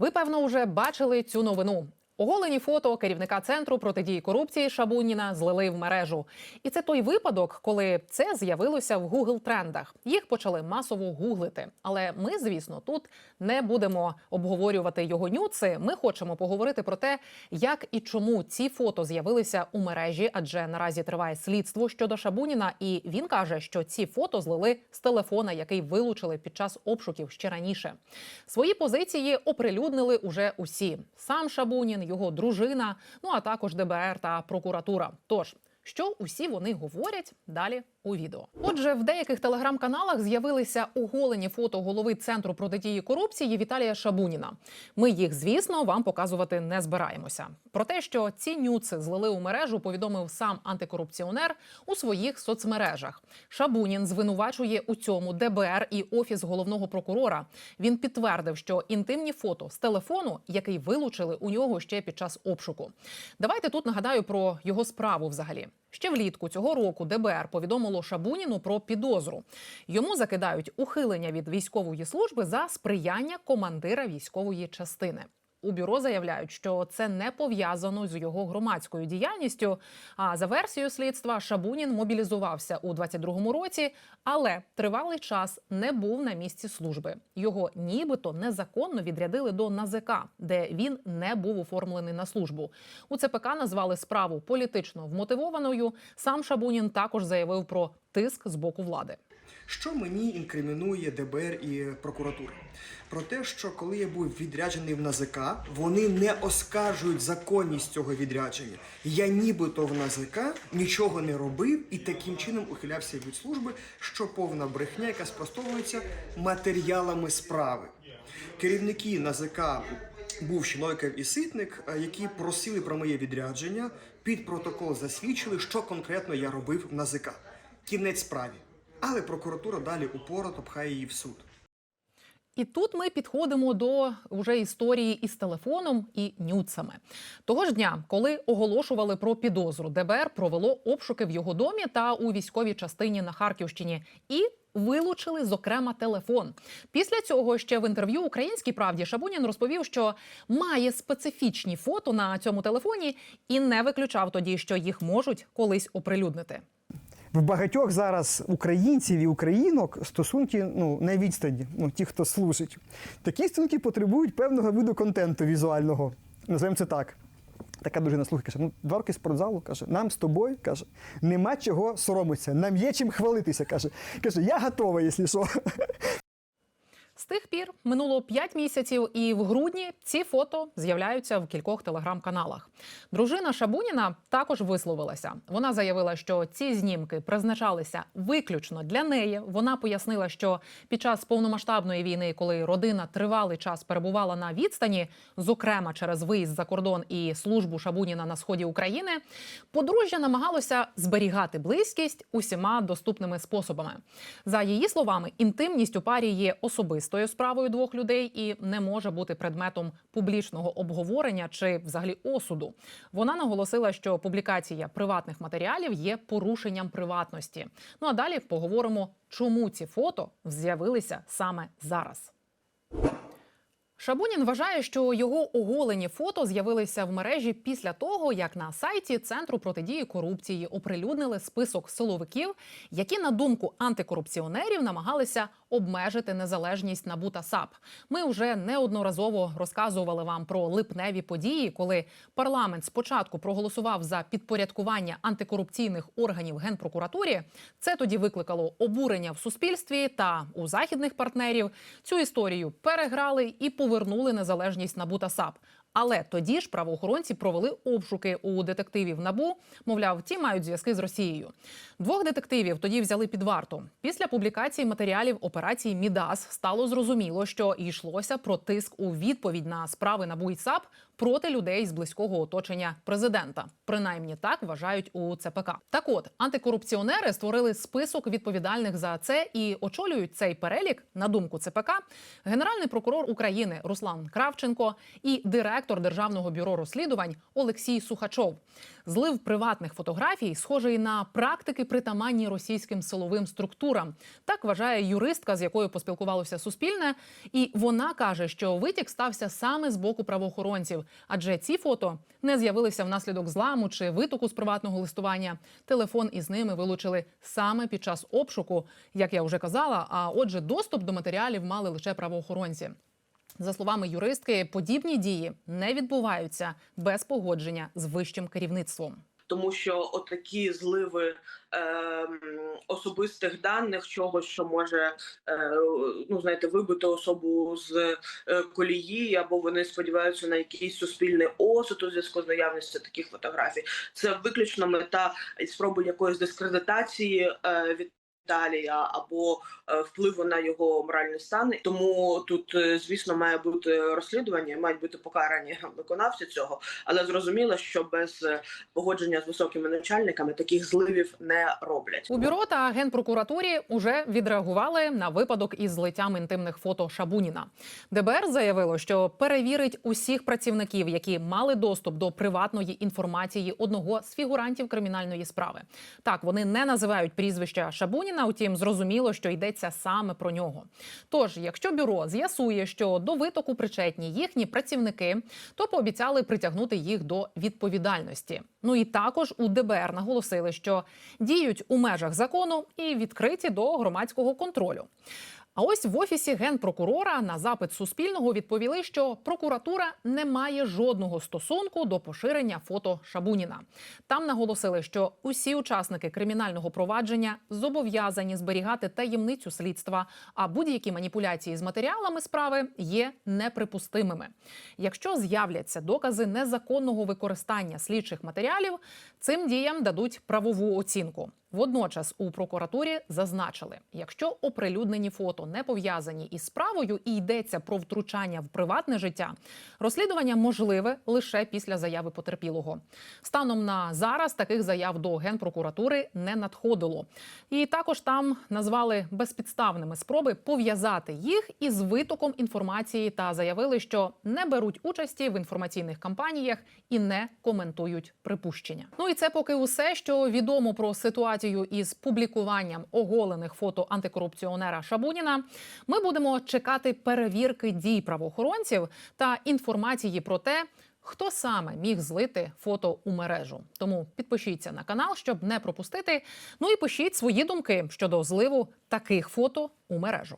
Ви певно вже бачили цю новину. Оголені фото керівника центру протидії корупції Шабуніна злили в мережу. І це той випадок, коли це з'явилося в Google трендах. Їх почали масово гуглити. Але ми, звісно, тут не будемо обговорювати його нюци. Ми хочемо поговорити про те, як і чому ці фото з'явилися у мережі, адже наразі триває слідство щодо Шабуніна, і він каже, що ці фото злили з телефона, який вилучили під час обшуків ще раніше. Свої позиції оприлюднили уже усі: сам Шабунін, його дружина, ну а також ДБР та прокуратура. Тож що усі вони говорять далі у відео. Отже, в деяких телеграм-каналах з'явилися оголені фото голови центру протидії корупції Віталія Шабуніна. Ми їх, звісно, вам показувати не збираємося. Про те, що ці нюци злили у мережу, повідомив сам антикорупціонер у своїх соцмережах. Шабунін звинувачує у цьому ДБР і офіс головного прокурора. Він підтвердив, що інтимні фото з телефону, який вилучили у нього ще під час обшуку. Давайте тут нагадаю про його справу взагалі. Ще влітку цього року ДБР повідомило Шабуніну про підозру. Йому закидають ухилення від військової служби за сприяння командира військової частини. У бюро заявляють, що це не пов'язано з його громадською діяльністю. А за версією слідства Шабунін мобілізувався у 22-му році, але тривалий час не був на місці служби. Його нібито незаконно відрядили до НАЗК, де він не був оформлений на службу. У ЦПК назвали справу політично вмотивованою. Сам Шабунін також заявив про тиск з боку влади. Що мені інкримінує ДБР і прокуратура? Про те, що коли я був відряджений в НАЗК, вони не оскаржують законність цього відрядження. Я нібито в НАЗК нічого не робив і таким чином ухилявся від служби, що повна брехня, яка спростовується матеріалами справи. Керівники НАЗК бувші Нойкев і Ситник, е, які просили про моє відрядження, під протокол засвідчили, що конкретно я робив в НАЗК. Кінець справі. Але прокуратура далі упорото пхає її в суд. І тут ми підходимо до вже історії із телефоном і нюцами. Того ж дня, коли оголошували про підозру, ДБР провело обшуки в його домі та у військовій частині на Харківщині і. Вилучили зокрема телефон. Після цього ще в інтерв'ю Українській правді Шабунін розповів, що має специфічні фото на цьому телефоні і не виключав тоді, що їх можуть колись оприлюднити. В багатьох зараз українців і українок стосунки ну, на відстані, ну, ті, хто служить. Такі стосунки потребують певного виду контенту візуального. Називаємо це так. Така дуже слухає, каже, ну, два роки спортзалу, каже, нам з тобою, каже, нема чого соромитися, нам є чим хвалитися. Каже, каже, я готова, якщо що. Пір минуло 5 місяців, і в грудні ці фото з'являються в кількох телеграм-каналах. Дружина Шабуніна також висловилася. Вона заявила, що ці знімки призначалися виключно для неї. Вона пояснила, що під час повномасштабної війни, коли родина тривалий час перебувала на відстані, зокрема через виїзд за кордон і службу Шабуніна на сході України, подружжя намагалося зберігати близькість усіма доступними способами. За її словами, інтимність у парі є особистою справою двох людей і не може бути предметом публічного обговорення чи взагалі осуду. Вона наголосила, що публікація приватних матеріалів є порушенням приватності. Ну а далі поговоримо, чому ці фото з'явилися саме зараз. Шабунін вважає, що його оголені фото з'явилися в мережі після того, як на сайті Центру протидії корупції оприлюднили список силовиків, які, на думку антикорупціонерів, намагалися обмежити незалежність НАБУ та САП. Ми вже неодноразово розказували вам про липневі події, коли парламент спочатку проголосував за підпорядкування антикорупційних органів генпрокуратурі. Це тоді викликало обурення в суспільстві та у західних партнерів. Цю історію переграли і повернули незалежність НАБУ та САП. Але тоді ж правоохоронці провели обшуки у детективів набу. Мовляв, ті мають зв'язки з Росією. Двох детективів тоді взяли під варту. Після публікації матеріалів операції Мідас стало зрозуміло, що йшлося про тиск у відповідь на справи НАБУ і САП проти людей з близького оточення президента. Принаймні так вважають у ЦПК. Так, от антикорупціонери створили список відповідальних за це і очолюють цей перелік, на думку ЦПК, генеральний прокурор України Руслан Кравченко і директор директор Державного бюро розслідувань Олексій Сухачов. Злив приватних фотографій, схожий на практики притаманні російським силовим структурам. Так вважає юристка, з якою поспілкувалося Суспільне. І вона каже, що витік стався саме з боку правоохоронців, адже ці фото не з'явилися внаслідок зламу чи витоку з приватного листування. Телефон із ними вилучили саме під час обшуку, як я вже казала. А отже, доступ до матеріалів мали лише правоохоронці. За словами юристки, подібні дії не відбуваються без погодження з вищим керівництвом. тому що отакі зливи е, особистих даних, чогось, що може е, ну знаєте, вибити особу з е, колії, або вони сподіваються на якийсь суспільний осуд у зв'язку з наявністю таких фотографій. Це виключно мета спроби якоїсь дискредитації е, від. Віталія або е, впливу на його моральний стан, тому тут, е, звісно, має бути розслідування, мають бути покарані виконавці цього, але зрозуміло, що без е, погодження з високими начальниками таких зливів не роблять. У бюро та генпрокуратурі уже відреагували на випадок із злиттям інтимних фото Шабуніна. ДБР заявило, що перевірить усіх працівників, які мали доступ до приватної інформації одного з фігурантів кримінальної справи. Так, вони не називають прізвища Шабуніна, утім, зрозуміло, що йдеться саме про нього. Тож, якщо бюро з'ясує, що до витоку причетні їхні працівники, то пообіцяли притягнути їх до відповідальності. Ну і також у ДБР наголосили, що діють у межах закону і відкриті до громадського контролю. А ось в офісі генпрокурора на запит Суспільного відповіли, що прокуратура не має жодного стосунку до поширення фото Шабуніна. Там наголосили, що усі учасники кримінального провадження зобов'язані зберігати таємницю слідства, а будь-які маніпуляції з матеріалами справи є неприпустимими. Якщо з'являться докази незаконного використання слідчих матеріалів, цим діям дадуть правову оцінку. Водночас у прокуратурі зазначили, якщо оприлюднені фото не пов'язані із справою і йдеться про втручання в приватне життя, розслідування можливе лише після заяви потерпілого. Станом на зараз таких заяв до генпрокуратури не надходило. І також там назвали безпідставними спроби пов'язати їх із витоком інформації та заявили, що не беруть участі в інформаційних кампаніях і не коментують припущення. Ну і це поки усе, що відомо про ситуацію із публікуванням оголених фото антикорупціонера Шабуніна. Ми будемо чекати перевірки дій правоохоронців та інформації про те. Хто саме міг злити фото у мережу? Тому підпишіться на канал, щоб не пропустити. Ну і пишіть свої думки щодо зливу таких фото у мережу.